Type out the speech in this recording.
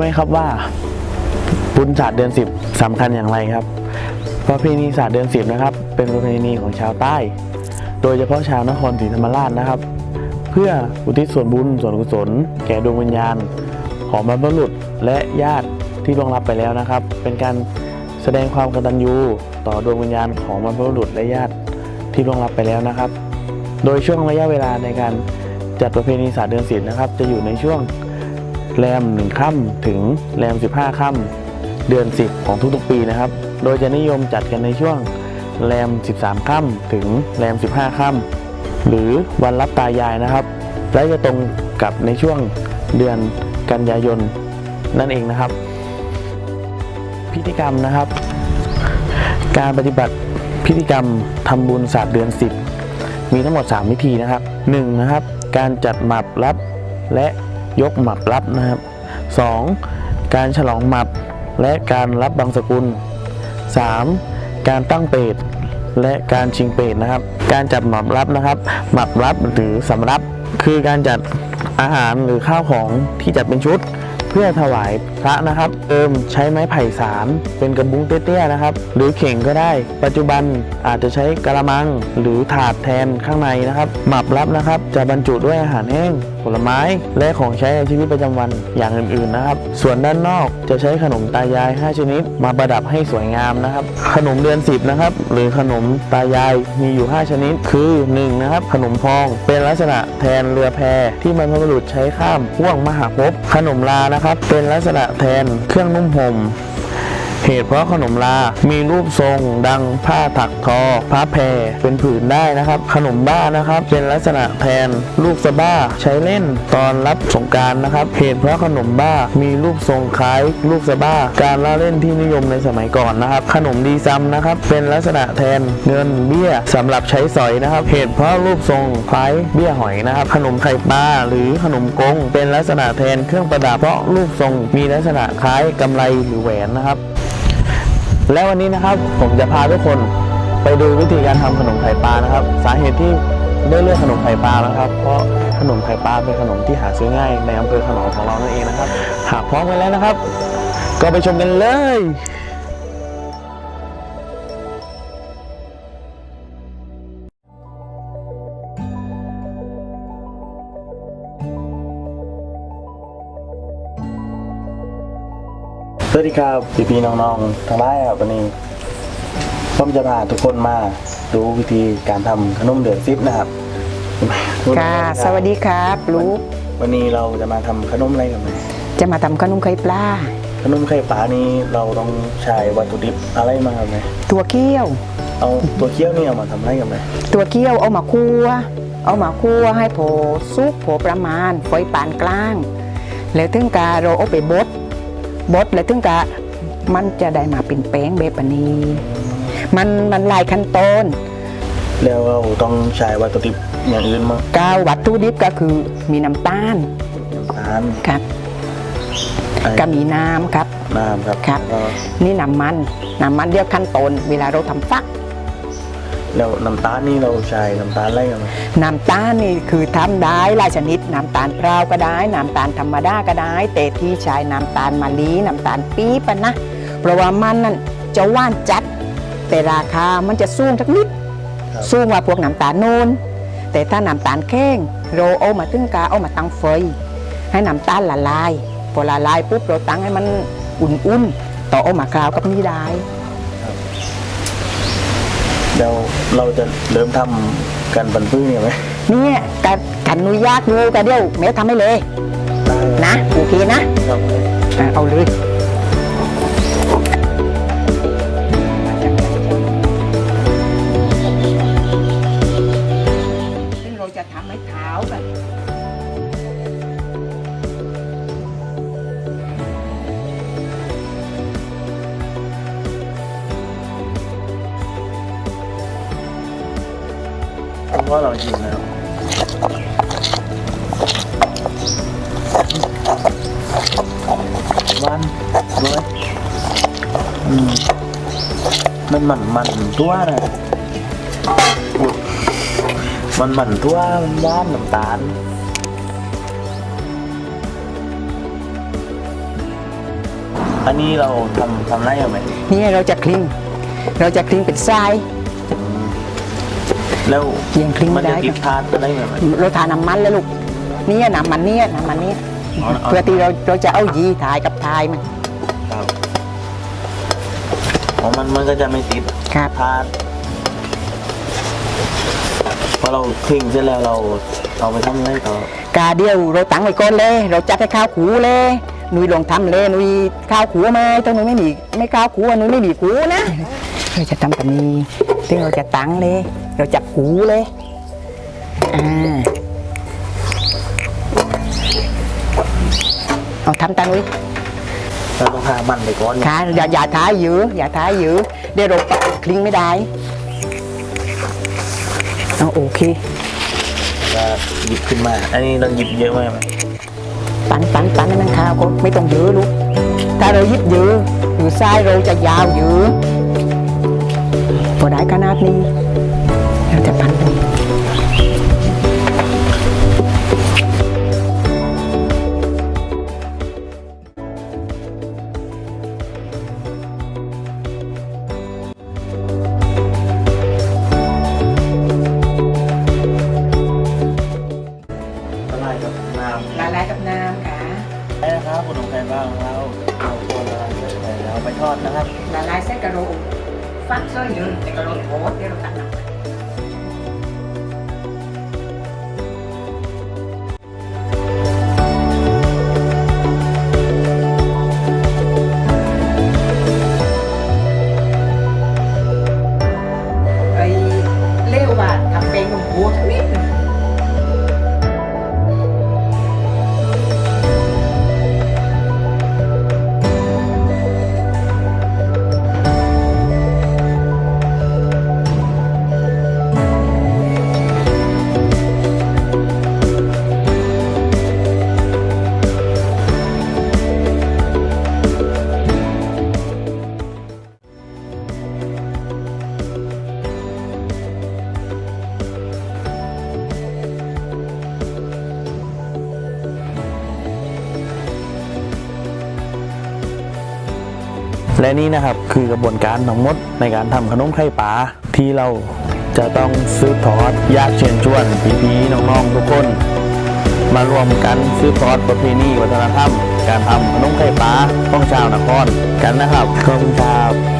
ไหมครับว่าบุญศาสตร์เดือนสิบสำคัญอย่างไรครับประเพณีศาสตร์เดือนสิบนะครับ เป็นประเพณีของชาวใต้ โดยเฉพาะชาวนครศรีธรรมราชนะครับ เพื่ออุทิศส่วนบุญส่วนกุศล แก่ดวงวิญญาณ ของบรรพบุรุษและญาติที่ล่วงลับไปแล้วนะครับ เป็นการแสดงความกตัญญูต่อดวงวิญญาณของบรรพบุรุษและญาติที่ล่วงลับไปแล้วนะครับ โดยช่วงระยะเวลาในการจัดประเพณีศาสตร์เดือนสิบนะครับ จะอยู่ในช่วง แรมหนึ่งค่ำถึงแรม 15ค่ำเดือน 10 ของทุกๆปีนะครับ โดยจะนิยมจัดกันในช่วงแรม 13ค่ำถึงแรม 15ค่ำหรือวันรับตายายนะครับ และจะตรงกับในช่วงเดือนกันยายนนั่นเองนะครับ พิธีกรรมนะครับ การปฏิบัติพิธีกรรมทำบุญศาสตร์เดือน 10 มีทั้งหมด 3 วิธีนะครับ 1. นะครับ การจัดหมับรับและ ยกหมับรับนะครับ 2. การฉลองหมับและการรับบางสกุล 3. การตั้งเปรตและการชิงเปรตนะครับ การจัดหมับรับนะครับ หมับรับหรือสำรับ คือการจัดอาหารหรือข้าวของที่จัดเป็นชุด เพื่อถวายพระนะครับเติมใช้ไม้ไผ่สารเป็นกระบุงเตี้ยๆนะครับ หรือเข่งก็ได้ ปัจจุบันอาจจะใช้กระมังหรือถาดแทนข้างในนะครับ หมับรับนะครับ จะบรรจุด้วยอาหารแห้งผลไม้ และของใช้ในชีวิตประจำวันอย่างอื่นๆนะครับ ส่วนด้านนอกจะใช้ขนมตายาย 5 ชนิด มาประดับให้สวยงามนะครับ ขนมเดือน 10 นะครับ หรือขนมตายายมีอยู่ 5 ชนิด คือ1นะครับขนมพองเป็นลักษณะแทนเรือแพที่บรรพบุรุษใช้ข้ามห่วงมหาภพขนมลานะครับ เป็นลักษณะแทนเครื่องนุ่มห่ม เหตุเพราะขนมลา มีรูปทรงดังผ้าถักทอผ้าแพรเป็นผืนได้นะครับ ขนมบ้านะครับ เป็นลักษณะแทนลูกสะบ้าใช้เล่นตอนรับสงการนะครับ เหตุเพราะขนมบ้ามีรูปทรงคล้ายลูกสะบ้า การละเล่นที่นิยมในสมัยก่อนนะครับ ขนมดีซัมนะครับ เป็นลักษณะแทนเงินเบี้ยสำหรับใช้สอยนะครับ เหตุเพราะรูปทรงคล้ายเบี้ยหอยนะครับ ขนมไข่ปลาหรือขนมกง เป็นลักษณะแทนเครื่องประดับเพราะรูปทรงมีลักษณะคล้ายกำไรหรือแหวนนะครับ และวันนี้นะครับผมจะพาทุกคนไปดูวิธีการทำขนมไข่ปลานะครับ สาเหตุที่ได้เลือกขนมไข่ปลานะครับ เพราะขนมไข่ปลาเป็นขนมที่หาซื้อง่ายในอำเภอขนอมของเรานั่นเองนะครับ หากพร้อมกันแล้วนะครับ ก็ไปชมกันเลย สวัสดีครับพี่พี่ๆน้องๆทั้งหลายครับวันนี้ผมจะพาทุกคนมาดูวิธีการทำขนมเดือดซิปนะครับค่ะสวัสดีครับลูกวันนี้เราจะมาทำขนมอะไรกันไหมจะมาทำขนมไข่ปลาขนมไข่ปลานี้เราต้องใช้วัตถุดิบอะไรมาครับไหมตัวเคี่ยว เอาตัวเคี่ยวนี่เอามาทำอะไรกันไหมตัวเคี่ยวเอามาคั่ว เอามาคั่วให้โผสุกโผประมาณไฟปานกลาง แล้วถึงกาเราเอาไปบด บดแล้วถึงกามันจะได้มาเป็นแป้งแบบนี้ มันมันหลายขั้นตอนแล้วเราต้องใช้วัตถุดิบอย่างอื่นมั้งกาววัตถุดิบก็คือมีน้ำตาลน้ำตาลครับไอ้ก็มีน้ำครับน้ำครับครับแล้วนี่น้ำมันน้ำมันเดียวขั้นตอนเวลาเราทำฟัก แล้วน้ำตาลนี่เราใช้น้ำตาลอะไรกันไหมน้ำตาลนี่คือทำได้หลายชนิดน้ำตาลเปล่าก็ได้น้ำตาลธรรมดาก็ได้แต่ที่ใช้น้ำตาลมะลิน้ำตาลปี๊บอะนะเพราะว่ามันนั่นจะหว่านจัด แต่ราคามันจะสูงสักนิดครับสูงกว่าพวกน้ำตาลโนนแต่ถ้าน้ำตาลแข้งเราเอามาตึงกาเอามาตั้งไฟให้น้ำตาลละลายพอละลายปุ๊บเราตั้งให้มันอุ่นๆต่อเอามาคราวกับนี่ได้ แล้วเราจะเริ่มทำกันบันพึ่งเนี่ยไหมเนี่ยกันกันนุยากดูกันเดียวแม่ทำให้เลยได้นะโอเคนะครับอะเอาเลยซึ่งเราจะทำให้ขาวกันเว่าเราชิมแล้ววันด้วยอืมมันหมันมันตัวนะอุ๊ยมันหมันตัวมันหว่านน้ำตาลอันนี้เราทำทำไรไหมนี่เราจะคลิ้งเราจะคลิ้งเป็นทราย แล้วยังคลิ้งมัไม่นจะได้ติดทานอะไรไหมเราทาน้ำมันแล้วลูกเนี่ยน้ำมันเนี่ยน้ำมันเนี่ยเอาเอาเพื่อที่เราเราจะเอายีถ่ายกับถ่ายมันครับอ๋อมันมันก็จะไม่ติดครับ ทานพอเราคลิ้งเสร็จแล้วเราเอาไปทำอะไรต่อกาเดียวเราตั้งไว้ก่อนเลย เราจัดให้ข้าวขูเลยหนุยลองทำเลยหนุยข้าวขูไหมถ้าหนุยไม่มีไม่ข้าวขูอะหนุยไม่มีขูนะเราจะทำแบบนี้ซึ่งเราจะตั้งเลย เราจะขูเลย อ่า เอาทำตังเลยเราต้องทามันไปก่อนค่ะอย่าอย่าท้ายเยอะอย่าท้ายเยอะเดี๋ยวเราคลิงไม่ได้เอาโอเคจะหยิบขึ้นมา อันนี้เราหยิบเยอะมากไหมปันปันปันให้มันข้าวก็ไม่ต้องเยอะลูก ถ้าเรายิบเยอะอยู่ซ้ายเราจะยาวเยอะพอได้ขนาดนี้ เราจะปันไปละลายกับน้ำละลายกับน้ำค่ะได้นะครับคุณสงไทยบ้างเราเอาตัวละลายใส่แล้วเอาไปทอดนะครับละลายเส้นกระโหลกฟักเส้นเยอะแต่กระโหลกโคตรเดี๋ยวเราตักน้ำ และนี่นะครับคือกระบวนการทั้งหมดในการทำขนมไข่ปลาที่เราจะต้องสืบทอดอยากเชิญชวนพี่ๆน้องๆทุกคน มารวมกันซื้อทอดประเพณีวัฒนธรรม การทำขนมไข่ปลาของชาวนครกันนะครับขอบคุณครับ